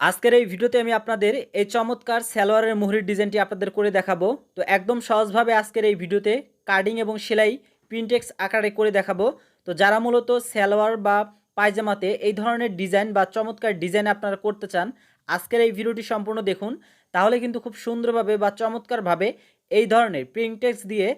আজকের এই ভিডিওতে আমি আপনাদের এই চমৎকার সালোয়ারের মুহুরির ডিজাইনটি আপনাদের করে দেখাবো। তো একদম সহজভাবে আজকের এই ভিডিওতে কার্ডিং এবং সেলাই প্রিন্টেক্স আকারে করে দেখাবো। তো যারা মূলত সালোয়ার বা পায়জামাতে এই ধরনের ডিজাইন বা চমৎকার ডিজাইন আপনারা করতে চান, আজকের এই ভিডিওটি সম্পূর্ণ দেখুন। তাহলে কিন্তু খুব সুন্দরভাবে বা চমৎকারভাবে এই ধরনের প্রিন্টেক্স দিয়ে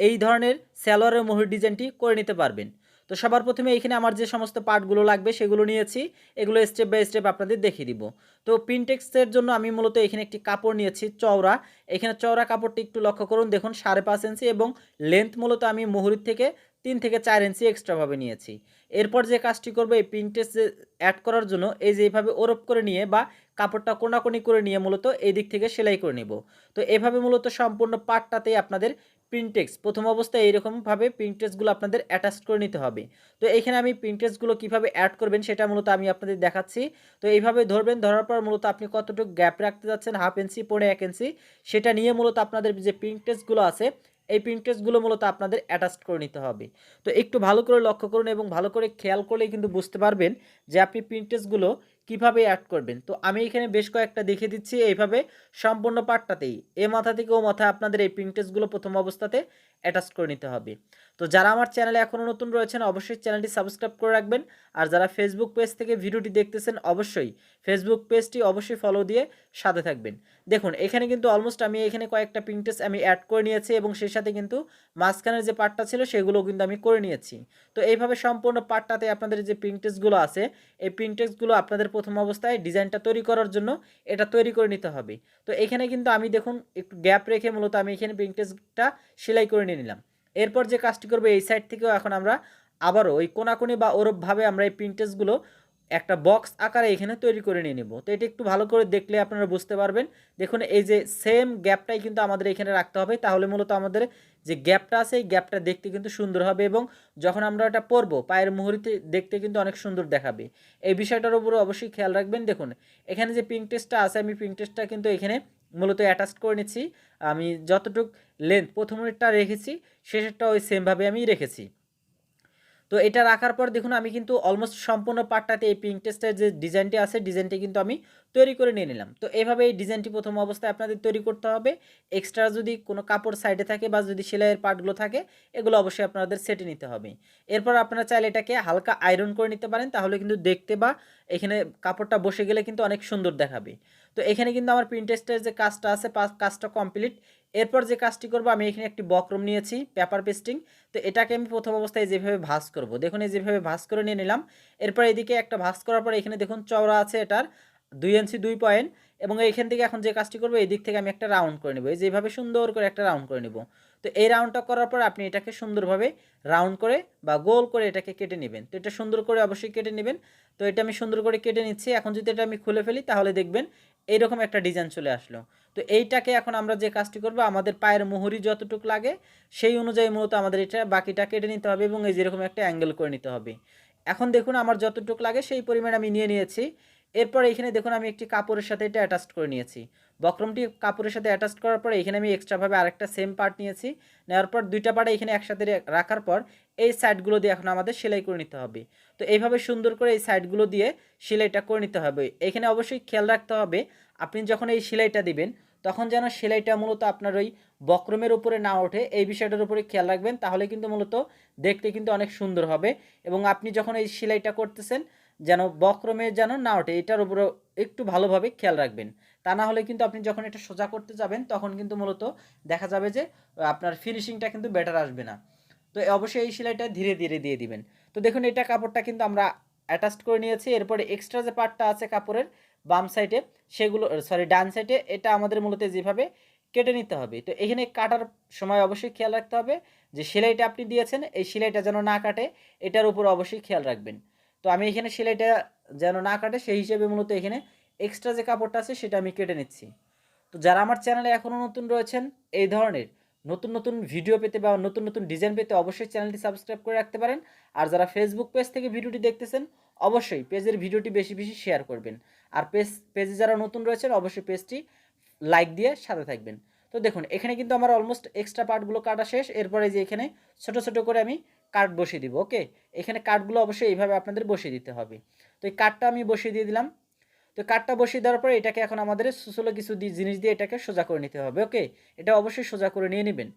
এই ধরনের সালোয়ারের মুহুর ডিজাইনটি করে নিতে পারবেন। তো সবার প্রথমে এখানে আমার যে সমস্ত পার্টগুলো লাগবে সেগুলো নিয়েছি। এগুলো স্টেপ বাই স্টেপ আপনাদের দেখিয়ে দিব। তো প্রিন্টেক্সের জন্য আমি মূলত এখানে একটি কাপড় নিয়েছি, চওড়া। এখানে চওড়া কাপড়টি একটু লক্ষ্য করুন, দেখুন, সাড়ে পাঁচ ইঞ্চি এবং লেন্থ মূলত আমি মুহুরির থেকে তিন থেকে চার ইঞ্চি এক্সট্রাভাবে নিয়েছি। এরপর যে কাজটি করব এই প্রিন্টেক্স অ্যাড করার জন্য, এই যে এইভাবে ওরপ করে নিয়ে বা কাপড়টা কোনাকুনি করে নিয়ে মূলত এই দিক থেকে সেলাই করে নিব। তো এভাবে মূলত সম্পূর্ণ পার্টটাতেই আপনাদের প্রিন্টেক্স প্রথম অবস্থায় এইরকমভাবে প্রিন্টেক্সগুলো আপনাদের অ্যাটাচ করে নিতে হবে। তো এখানে আমি প্রিন্টেক্সগুলো কীভাবে অ্যাড করবেন সেটা মূলত আমি আপনাদের দেখাচ্ছি। তো এইভাবে ধরবেন, ধরার পর মূলত আপনি কতটুকু গ্যাপ রাখতে যাচ্ছেন হাফ ইঞ্চি পরে এক ইঞ্চি সেটা নিয়ে মূলত আপনাদের যে প্রিন্টেক্সগুলো আছে, এই প্রিন্টেক্সগুলো মূলত আপনাদের অ্যাটাচ করে নিতে হবে। তো একটু ভালো করে লক্ষ্য করুন এবং ভালো করে খেয়াল করলেই কিন্তু বুঝতে পারবেন যে আপনি প্রিন্টেক্সগুলো কীভাবে অ্যাড করবেন? তো আমি এখানে বেশ কয়েকটা দেখে দিচ্ছি এইভাবে সম্পূর্ণ পার্টটাতেই এ মাথা থেকে ও মাথায় আপনাদের এই প্রিন্টেসগুলো প্রথম অবস্থাতে অ্যাটাচ করে নিতে হবে। তো যারা আমার চ্যানেলে এখনও নতুন রয়েছেন, অবশ্যই চ্যানেলটি সাবস্ক্রাইব করে রাখবেন। আর যারা ফেসবুক পেজ থেকে ভিডিওটি দেখতেছেন, অবশ্যই ফেসবুক পেজটি অবশ্যই ফলো দিয়ে সাথে থাকবেন। দেখুন, এখানে কিন্তু অলমোস্ট আমি এখানে কয়েকটা প্রিন্টেস আমি অ্যাড করে নিয়েছি এবং সেই সাথে কিন্তু মাঝখানের যে পার্টটা ছিল সেগুলো কিন্তু আমি করে নিয়েছি। তো এইভাবে সম্পূর্ণ পার্টটাতে আপনাদের যে প্রিন্টেসগুলো আছে, এই প্রিন্টেক্সগুলো আপনাদের প্রথম অবস্থায় ডিজাইনটা তৈরি করার জন্য এটা তৈরি করে নিতে হবে। তো এখানে কিন্তু আমি দেখুন, একটু গ্যাপ রেখে মূলত আমি এখানে প্রিন্টেক্সটা সেলাই করে নিয়ে নিলাম। এরপর যে কাজটি করব, এই সাইড থেকেও এখন আমরা আবারও ওই কোনাকুনি বা ওরবভাবে আমরা এই প্রিন্টেসগুলো একটা বক্স আকারে এখানে তৈরি করে নিয়ে নেব। তো এটা একটু ভালো করে দেখলে আপনারা বুঝতে পারবেন। দেখুন, এই যে সেম গ্যাপটাই কিন্তু আমাদের এখানে রাখতে হবে। তাহলে মূলত আমাদের যে গ্যাপটা আছে, এই গ্যাপটা দেখতে কিন্তু সুন্দর হবে এবং যখন আমরা এটা পরবো, পায়ের মুহুরিতে দেখতে কিন্তু অনেক সুন্দর দেখাবে। এই বিষয়টার উপরে অবশ্যই খেয়াল রাখবেন। দেখুন, এখানে যে পিঙ্ক টেস্টটা আছে, আমি পিঙ্ক টেস্টটা কিন্তু এখানে মূলত অ্যাটাচ করে নিচ্ছি। আমি যতটুক লেন্থ প্রথমেরটা রেখেছি শেষেরটা ওই সেমভাবে আমি রেখেছি। তো এটা রাখার পর দেখুন, আমি কিন্তু অলমোস্ট সম্পূর্ণ পার্টটাতে এই পিঙ্ক টেস্টের যে ডিজাইনটি আছে ডিজাইনটি কিন্তু আমি তৈরি করে নিয়ে নিলাম। তো এভাবে এই ডিজাইনটি প্রথম অবস্থায় আপনাদের তৈরি করতে হবে। এক্সট্রা যদি কোনো কাপড় সাইডে থাকে বা যদি সেলাইয়ের পার্টগুলো থাকে, এগুলো অবশ্যই আপনাদের সেটে নিতে হবে। এরপর আপনারা চাইলে এটাকে হালকা আয়রন করে নিতে পারেন, তাহলে কিন্তু দেখতে বা এখানে কাপড়টা বসে গেলে কিন্তু অনেক সুন্দর দেখাবে। তো এখানে কিন্তু আমার প্রিন্টেস্টের যে কাজটা আছে কাজটা কমপ্লিট এরপর যে কাজটি করব, আমি এখানে একটি বক্রম নিয়েছি পেপার পেস্টিং তো এটাকে আমি প্রথম অবস্থায় যেভাবে ভাস করব, দেখুন এই যেভাবে ভাস করে নিয়ে নিলাম। এরপর এদিকে একটা ভাস করার পর এখানে দেখুন চওড়া আছে এটার, দুই ইঞ্চি, দুই পয়েন্ট এবং এইখান থেকে এখন যে কাজটি করব এই দিক থেকে আমি একটা রাউন্ড করে নেব। এই যেভাবে সুন্দর করে একটা রাউন্ড করে নেব। তো এই রাউন্ডটা করার পর আপনি এটাকে সুন্দরভাবে রাউন্ড করে বা গোল করে এটাকে কেটে নেবেন। তো এটা সুন্দর করে অবশ্যই কেটে নেবেন। তো এটা আমি সুন্দর করে কেটে নিচ্ছি। এখন যদি এটা আমি খুলে ফেলি, তাহলে দেখবেন এইরকম একটা ডিজাইন চলে আসলো। তো এইটাকে এখন আমরা যে কাজটি করব, আমাদের পায়ের মুহুরি যতটুকু লাগে, সেই অনুযায়ী মূলত আমাদের এটা বাকিটা কেটে নিতে হবে এবং এই যেরকম একটা অ্যাঙ্গেল করে নিতে হবে। এখন দেখুন আমার যতটুকু লাগে সেই পরিমাণ আমি নিয়ে নিয়েছি। এরপর এখানে দেখুন আমি একটি কাপড়ের সাথে এটা অ্যাটাচ করে নিয়েছি। বক্রমটি কাপড়ের সাথে অ্যাটাচ করার পর এখানে আমি এক্সট্রাভাবে আরেকটা সেম পার্ট নিয়েছি। নেওয়ার পর দুইটা পার্ট এখানে একসাথে রাখার পর এই সাইডগুলো দিয়ে এখন আমাদের সেলাই করে নিতে হবে। তো এইভাবে সুন্দর করে এই সাইডগুলো দিয়ে সেলাইটা করে নিতে হবে। এখানে অবশ্যই খেয়াল রাখতে হবে, আপনি যখন এই সেলাইটা দিবেন, তখন যেন সেলাইটা মূলত আপনার ওই বক্রমের উপরে না ওঠে, এই বিষয়টার উপরে খেয়াল রাখবেন, তাহলে কিন্তু মূলত দেখতে কিন্তু অনেক সুন্দর হবে এবং আপনি যখন এই সেলাইটা করতেছেন, যেন বক্রমে যেন না ওঠে, এটার উপরে একটু ভালোভাবে খেয়াল রাখবেন। তা না হলে কিন্তু আপনি যখন এটা সোজা করতে যাবেন, তখন কিন্তু মূলত দেখা যাবে যে, আপনার ফিনিশিংটা কিন্তু বেটার আসবে না। তো অবশ্যই এই সেলাইটা ধীরে ধীরে দিয়ে দিবেন। তো দেখুন, এটা কাপড়টা কিন্তু আমরা অ্যাটাচ করে নিয়েছি। এরপরে এক্সট্রা যে পার্টটা আছে কাপড়ের, বাম সাইডে সেগুলো সরি ডান সাইডে এটা আমাদের মূলত যেভাবে কেটে নিতে হবে। তো এখানে কাটার সময় অবশ্যই খেয়াল রাখতে হবে যে সেলাইটা আপনি দিয়েছেন, এই সেলাইটা যেন না কাটে, এটার উপর অবশ্যই খেয়াল রাখবেন। তো আমি এখানে সেলাইটা যেন না কাটে, সেই হিসেবে মূলত এখানে এক্সট্রা যে কাপড়টা আছে, সেটা আমি কেটে নিচ্ছি। তো যারা আমার চ্যানেলে এখনও নতুন রয়েছেন, এই ধরনের নতুন নতুন ভিডিও পেতে বা নতুন নতুন ডিজাইন পেতে অবশ্যই চ্যানেলটি সাবস্ক্রাইব করে রাখতে পারেন। আর যারা ফেসবুক পেজ থেকে ভিডিওটি দেখতেছেন, অবশ্যই পেজের ভিডিওটি বেশি বেশি শেয়ার করবেন। আর পেজ পেজে যারা নতুন রয়েছেন, অবশ্যই পেজটি লাইক দিয়ে সাথে থাকবেন। তো দেখুন, এখানে কিন্তু আমার অলমোস্ট এক্সট্রা পার্টগুলো কাটা শেষ। এরপরে যে এখানে ছোট ছোট করে আমি কাঠ বসিয়ে দিব ওকে এখানে কাঠগুলো অবশ্যই এইভাবে আপনাদের বসিয়ে দিতে হবে। তো এই কাঠটা আমি বসিয়ে দিয়ে দিলাম। তো কাঠটা বসিয়ে দেওয়ার পরে এটাকে এখন আমাদের সুসলো কিছু জিনিস দিয়ে এটাকে সোজা করে নিতে হবে ওকে এটা অবশ্যই সোজা করে নিয়ে নেবেন।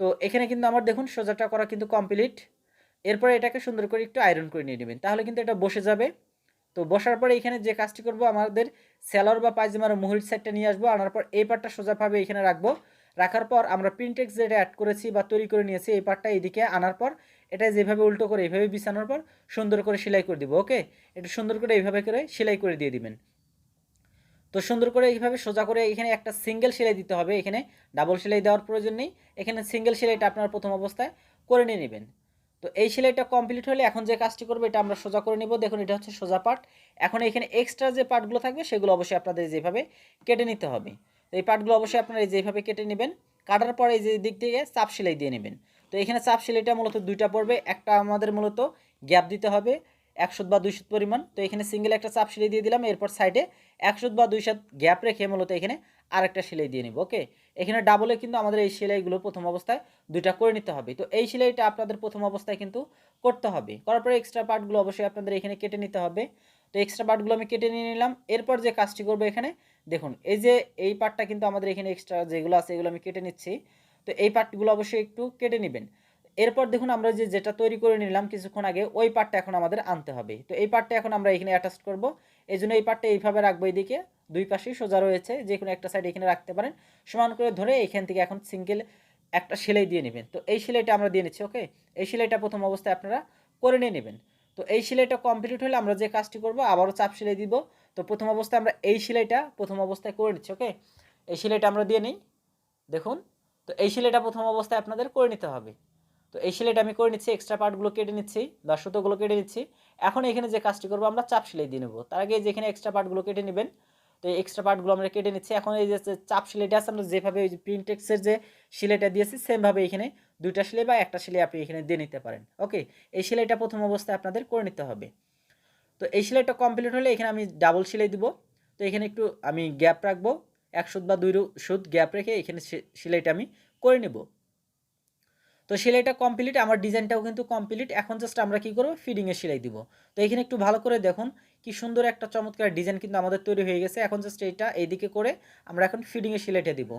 তো এখানে কিন্তু আমার দেখুন, সোজাটা করা কিন্তু কমপ্লিট এরপরে এটাকে সুন্দর করে একটু আয়রন করে নিয়ে নেবেন, তাহলে কিন্তু এটা বসে যাবে। তো বসার পরে এখানে যে কাজটি করব, আমাদের স্যালোর বা পায়জামার মুহুরির সাইডটা নিয়ে আসব। আনার পর এই পার্টটা সোজাভাবে এখানে রাখব। রাখার পর আমরা প্রিন্টেক্স যেটা অ্যাড করেছি বা তৈরি করে নিয়েছি, এই পার্টটা এইদিকে আনার পর, এটা যেভাবে উল্টো করে এইভাবে বিছানোর পর সুন্দর করে সেলাই করে দিব ওকে এটা সুন্দর করে এইভাবে করে সেলাই করে দিয়ে দিবেন। তো সুন্দর করে এইভাবে সোজা করে এখানে একটা সিঙ্গেল সেলাই দিতে হবে। এখানে ডাবল সেলাই দেওয়ার প্রয়োজন নেই। এখানে সিঙ্গেল সেলাইটা আপনার প্রথম অবস্থায় করে নিয়ে নেবেন। তো এই সেলাইটা কমপ্লিট হলে এখন যে কাজটি করবে, এটা আমরা সোজা করে নিব। দেখুন, এটা হচ্ছে সোজা পার্ট এখন এখানে এক্সট্রা যে পার্টগুলো থাকবে, সেগুলো অবশ্যই আপনাদের যেভাবে কেটে নিতে হবে। তো এই পার্টগুলো অবশ্যই আপনারা এই যেভাবে কেটে নেবেন, কাটার পরে এই যে দিক থেকে চাপ সেলাই দিয়ে নেবেন। তো এখানে চাপ সেলাইটা মূলত দুইটা পড়বে। একটা আমাদের মূলত গ্যাপ দিতে হবে। একশো বা দুইশো পরিমাণ। তো এখানে সিঙ্গেল একটা চাপ সেলাই দিয়ে দিলাম, এরপর সাইডে একশো বা দুইশো গ্যাপ রেখে মূলত এখানে আরেকটা সেলাই দিয়ে নিব ওকে এখানে ডাবলে কিন্তু আমাদের এই সেলাইগুলো প্রথম অবস্থায় দুইটা করে নিতে হবে। তো এই সেলাইটা আপনাদের প্রথম অবস্থায় কিন্তু করতে হবে। করার পরে এক্সট্রা পার্টগুলো অবশ্যই আপনাদের এখানে কেটে নিতে হবে। তো এক্সট্রা পার্টগুলো আমি কেটে নিয়ে নিলাম। এরপর যে কাজটি করব এখানে, দেখুন, এই যে এই পার্টটা কিন্তু আমাদের এখানে এক্সট্রা যেগুলো আছে এগুলো আমি কেটে নিচ্ছি। তো এই পার্টগুলো অবশ্যই একটু কেটে নেবেন। এরপর দেখুন আমরা যে যেটা তৈরি করে নিলাম কিছুক্ষণ আগে, ওই পার্টটা এখন আমাদের আনতে হবে। তো এই পার্টটা এখন আমরা এখানে অ্যাটাচ করব। এই জন্য এই পার্টটা এইভাবে রাখব এইদিকে দুই পাশেই সোজা রয়েছে। যে কোনো একটা সাইড এখানে রাখতে পারেন। সমান করে ধরে এখান থেকে এখন সিঙ্গেল একটা সেলাই দিয়ে নেবেন। তো এই সেলাইটা আমরা দিয়ে নিচ্ছি ওকে এই সেলাইটা প্রথম অবস্থায় আপনারা করে নিয়ে নেবেন। তো এই সেলাইটা কমপ্লিট হলে আমরা যে কাজটি করব, আবারও চাপ সেলাই দিব। তো প্রথম অবস্থায় আমরা এই সেলাইটা প্রথম অবস্থায় করে নিচ্ছি ওকে এই সেলাইটা আমরা দিয়ে নিই। দেখুন, তো এই সেলাইটা প্রথম অবস্থায় আপনাদের করে নিতে হবে। তো এই সেলাইটা আমি করে নিচ্ছি এক্সট্রা পার্টগুলো কেটে নিচ্ছি বা সুতোগুলো কেটে নিচ্ছি। এখন এখানে যে কাজটি করব, আমরা চাপ সেলাই দিয়ে নেব। তার আগে যেখানে এক্সট্রা পার্টগুলো কেটে নেবেন, তো এই এক্সট্রা পার্টগুলো আমরা কেটে নিচ্ছি। এখন এই যে চাপ সেলাইটা আছে, আমরা যেভাবে ওই যে প্রিন্টেক্সের যে সেলাইটা দিয়েছি, সেমভাবে এখানে দুইটা সেলাই বা একটা সেলাই আপনি এখানে দিয়ে নিতে পারেন। ওকে? এই সেলাইটা প্রথম অবস্থায় আপনাদের করে নিতে হবে। তো এই সেলাইটা কমপ্লিট হলে এখানে আমি ডাবল সেলাই দিব। তো এখানে একটু আমি গ্যাপ রাখব, এক সুদ বা দুই সুদ গ্যাপ রেখে এখানে সেলাইটা আমি করে নেব। তো সেলাইটা কমপ্লিট আমার ডিজাইনটাও কিন্তু কমপ্লিট এখন জাস্ট আমরা কি করব? ফিডিংয়ে সেলাই দিব। তো এখানে একটু ভালো করে দেখুন কি সুন্দর একটা চমৎকার ডিজাইন কিন্তু আমাদের তৈরি হয়ে গেছে। এখন জাস্ট এইটা এইদিকে করে আমরা এখন ফিডিংয়ে সেলাইটা দিব।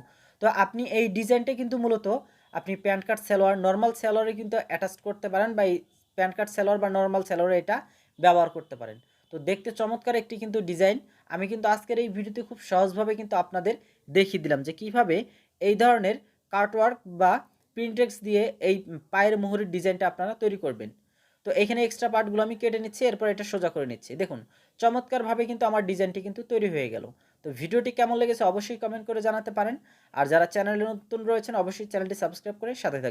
তো আপনি এই ডিজাইনটা কিন্তু মূলত আপনি প্যান্ট কার্ড সালোয়ার নর্মাল সালোয়ারে কিন্তু অ্যাটাচ করতে পারেন বা এই প্যান্ট কার্ড সালোয়ার বা নর্মাল সালোয়ারে এটা ব্যবহার করতে পারেন। তো দেখতে চমৎকার একটি কিন্তু ডিজাইন আমি কিন্তু আজকের এই ভিডিওতে খুব সহজভাবে কিন্তু আপনাদের দেখিয়ে দিলাম যে কীভাবে এই ধরনের কার্টওয়ার্ক বা প্রিন্টেক্স দিয়ে এই পায়ের মোহরের ডিজাইনটা আপনারা তৈরি করবেন। তো এখানে এক্সট্রা পার্টগুলো আমি কেটে নিচ্ছি, এরপর এটা সোজা করে নিচ্ছি। দেখুন, চমৎকারভাবে কিন্তু আমার ডিজাইনটি কিন্তু তৈরি হয়ে গেল। তো ভিডিওটি কেমন লেগেছে অবশ্যই কমেন্ট করে জানাতে পারেন। আর যারা চ্যানেলে নতুন রয়েছেন, অবশ্যই চ্যানেলটি সাবস্ক্রাইব করে সাথে থাকবেন।